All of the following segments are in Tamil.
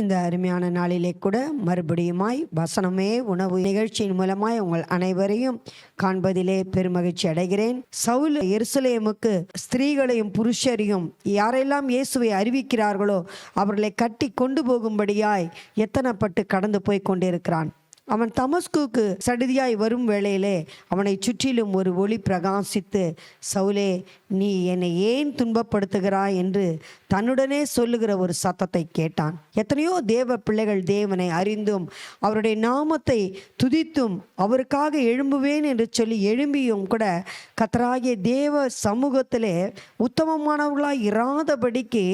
இந்த அருமையான நாளிலே கூட மறுபடியுமாய் வசனமே உணவு நிகழ்ச்சியின் மூலமாய் உங்கள் அனைவரையும் காண்பதிலே பெருமகிழ்ச்சி அடைகிறேன். சவுல் எருசலேமுக்கு ஸ்திரீகளையும் புருஷரையும் யாரெல்லாம் இயேசுவை அறிவிக்கிறார்களோ அவர்களை கட்டி கொண்டு போகும்படியாய் எத்தனைப்பட்டு கடந்து போய் கொண்டிருக்கிறான். அவன் தமஸ்குக்கு சடிதியாய் வரும் வேளையிலே அவனை சுற்றிலும் ஒரு ஒளி பிரகாசித்து சவுலே நீ என்னை ஏன் துன்பப்படுத்துகிறாய்? என்று தன்னுடனே சொல்லுகிற ஒரு சத்தத்தை கேட்டான். எத்தனையோ தேவ பிள்ளைகள் தேவனை அறிந்தும் அவருடைய நாமத்தை துதித்தும் அவருக்காக எழும்புவேன் என்று சொல்லி எழும்பியும் கூட கத்தராகிய தேவ சமூகத்திலே உத்தமமானவர்களாக இராதபடிக்கு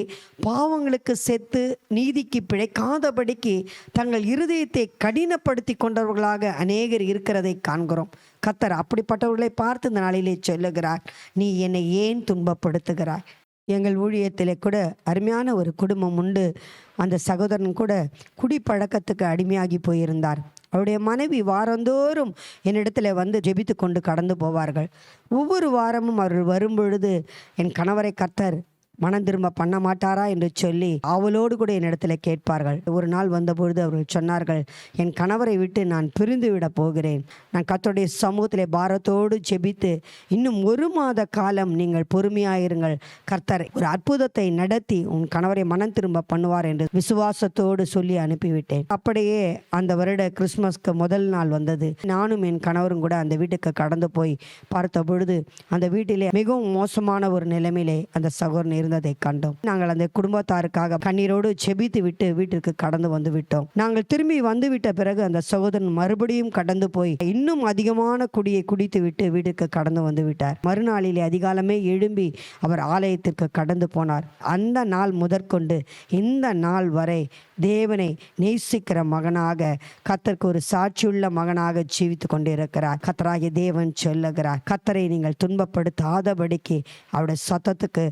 பாவங்களுக்கு செத்து நீதிக்கு பிழைக்காதபடிக்கு தங்கள் இருதயத்தை கடினப்படுத்தி கொண்டவர்களாக அநேகர் இருக்கிறதை காண்கிறோம். கத்தர் அப்படிப்பட்டவர்களை பார்த்து இந்த நாளிலே சொல்லுகிறார் நீ என்னை ஏன் துன்பப்படுத்துகிறாய்? எங்கள் ஊழியத்தில் கூட அருமையான ஒரு குடும்பம் உண்டு. அந்த சகோதரன் கூட குடிப்பழக்கத்துக்கு அடிமையாகி போயிருந்தார். அவருடைய மனைவி வாரந்தோறும் என்னிடத்தில் வந்து ஜெபித்து கொண்டு கடந்து போவார்கள். ஒவ்வொரு வாரமும் அவர்கள் வரும்பொழுது என் கணவரை கர்த்தர் மனம் திரும்ப பண்ண மாட்டாரா என்று சொல்லி அவளோடு கூட என்னிடத்தில் கேட்பார்கள். ஒரு நாள் வந்தபொழுது அவர்கள் சொன்னார்கள் என் கணவரை விட்டு நான் பிரிந்து விட போகிறேன். நான் கத்தோடைய சமூகத்திலே பாரத்தோடு ஜெபித்து இன்னும் ஒரு மாத காலம் நீங்கள் பொறுமையாயிருங்கள். கர்த்தர் ஒரு அற்புதத்தை நடத்தி உன் கணவரை மனம் திரும்ப பண்ணுவார் என்று விசுவாசத்தோடு சொல்லி அனுப்பிவிட்டேன். அப்படியே அந்த வருட கிறிஸ்மஸ்க்கு முதல் நாள் வந்தது. நானும் என் கணவரும் கூட அந்த வீட்டுக்கு கடந்து போய் பார்த்த பொழுது அந்த வீட்டிலே மிகவும் மோசமான ஒரு நிலைமையிலே அந்த சகோதரன் இருந்ததை கண்டோம். நாங்கள் அந்த குடும்பத்தாருக்காக கண்ணீரோடு செபித்து விட்டு வீட்டிற்கு கடந்து வந்து விட்டோம். நாங்கள் திரும்பி வந்து விட்ட பிறகு அந்த சகோதரன் மறுபடியும் கடந்து போய் இன்னும் அதிகமான குடியை குடித்து விட்டு வீட்டுக்கு கடந்து வந்து விட்டார். மறுநாளிலே அதிகாலமே எழும்பி அவர் ஆலயத்திற்கு கடந்து போனார். அந்த நாள் முதற்கொண்டு இந்த நாள் வரை தேவனை நேசிக்கிற மகனாக கத்தருக்கு ஒரு சாட்சியுள்ள மகனாக ஜீவித்து கொண்டிருக்கிறார். கத்தராகிய தேவன் சொல்லுகிறார் கத்தரை நீங்கள் துன்பப்படுத்தாதபடிக்கு அவருடைய சத்தத்துக்கு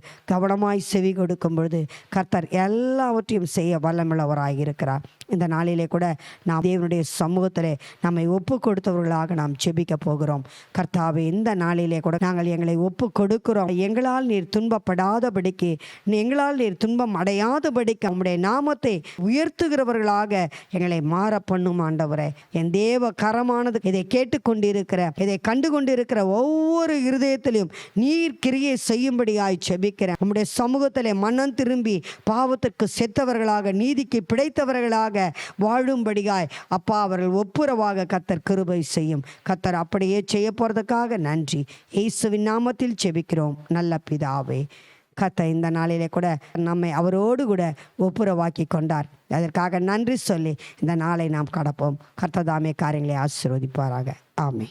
கவனமாய் செவி கொடுக்கும் பொழுது கர்த்தர் எல்லாவற்றையும் செய்ய வல்லமுள்ளவராக இருக்கிறார். இந்த நாளிலே கூட நாம் தேவனுடைய சமூகத்தில் நம்மை ஒப்பு கொடுத்தவர்களாக நாம் செபிக்க போகிறோம். கர்த்தாவே இந்த நாளிலே கூட நாங்கள் எங்களை ஒப்பு கொடுக்கிறோம் எங்களால் நீர் துன்பப்படாதபடிக்கு எங்களால் நீர் துன்பம் அடையாதபடிக்கு நம்முடைய நாமத்தை உயர்த்துகிறவர்களாக எங்களை மாற பண்ணும் ஆண்டவரே. என் தேவ கரமானது இதை கேட்டுக்கொண்டிருக்கிற இதை கண்டு கொண்டிருக்கிற ஒவ்வொரு இருதயத்திலையும் நீர் கிரியை செய்யும்படியாய் செபிக்கிறேன் நம்முடைய சமூகத்தில் மனம் திரும்பி பாவத்துக்கு செத்தவர்களாக நீதிக்கு பிழைத்தவர்களாக வாழும்படியாய் அப்பா அவர்கள் ஒப்புரவாக கத்தர் கிருபை செய்யும். கத்தர் அப்படியே செய்ய போகிறதுக்காக நன்றி. இயேசுவின் நாமத்தில் செபிக்கிறோம் நல்ல பிதாவே கத்த இந்த நாளிலே கூட நம்மை அவரோடு கூட ஒப்புரவாக்கி கொண்டார். அதற்காக நன்றி சொல்லி இந்த நாளை நாம் கடப்போம். கர்த்ததாமே காரியங்களை ஆசீர்வதிப்பாராக. ஆமே